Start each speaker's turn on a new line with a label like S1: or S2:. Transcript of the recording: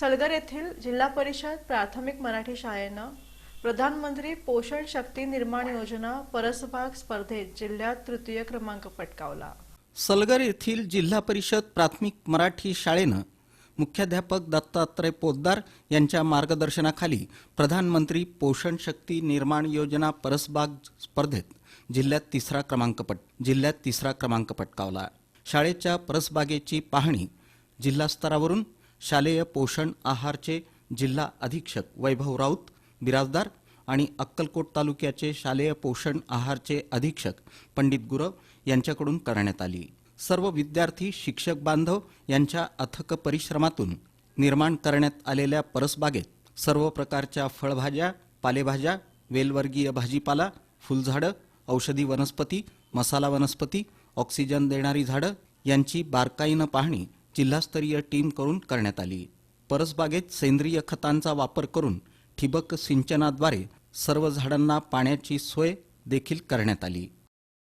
S1: सलगर येथील जिल्हा परिषद प्राथमिक मराठी शाळेनं प्रधानमंत्री पोषण शक्ती निर्माण योजना परसभाग स्पर्धेत जिल्ह्यात तृतीय क्रमांक पटकावला.
S2: सलगर येथील जिल्हा परिषद प्राथमिक मराठी शाळेनं मुख्याध्यापक दत्तात्रय पोद्दार यांच्या मार्गदर्शनाखाली प्रधानमंत्री पोषण शक्ती निर्माण योजना परसबाग स्पर्धेत जिल्ह्यात तिसरा क्रमांक पट जिल्ह्यात तिसरा क्रमांक पटकावला. शाळेच्या परसबागेची पाहणी जिल्हा स्तरावरून शालेय पोषण आहारचे जिल्हा अधीक्षक वैभव राऊत बिराजदार आणि अक्कलकोट तालुक्याचे शालेय पोषण आहारचे अधीक्षक पंडित गुरव यांच्याकडून करण्यात आली. सर्व विद्यार्थी शिक्षक बांधव यांच्या अथक परिश्रमातून निर्माण करण्यात आलेल्या परसबागेत सर्व प्रकारच्या फळभाज्या पालेभाज्या वेलवर्गीय भाजीपाला फुलझाडं औषधी वनस्पती मसाला वनस्पती ऑक्सिजन देणारी झाडं यांची बारकाईनं पाहणी जिल्हास्तरीय टीम करून करण्यात आली. परसबागेत सेंद्रिय खतांचा वापर करून ठिबक सिंचनाद्वारे सर्व झाडांना पाण्याची सोय देखील करण्यात आली.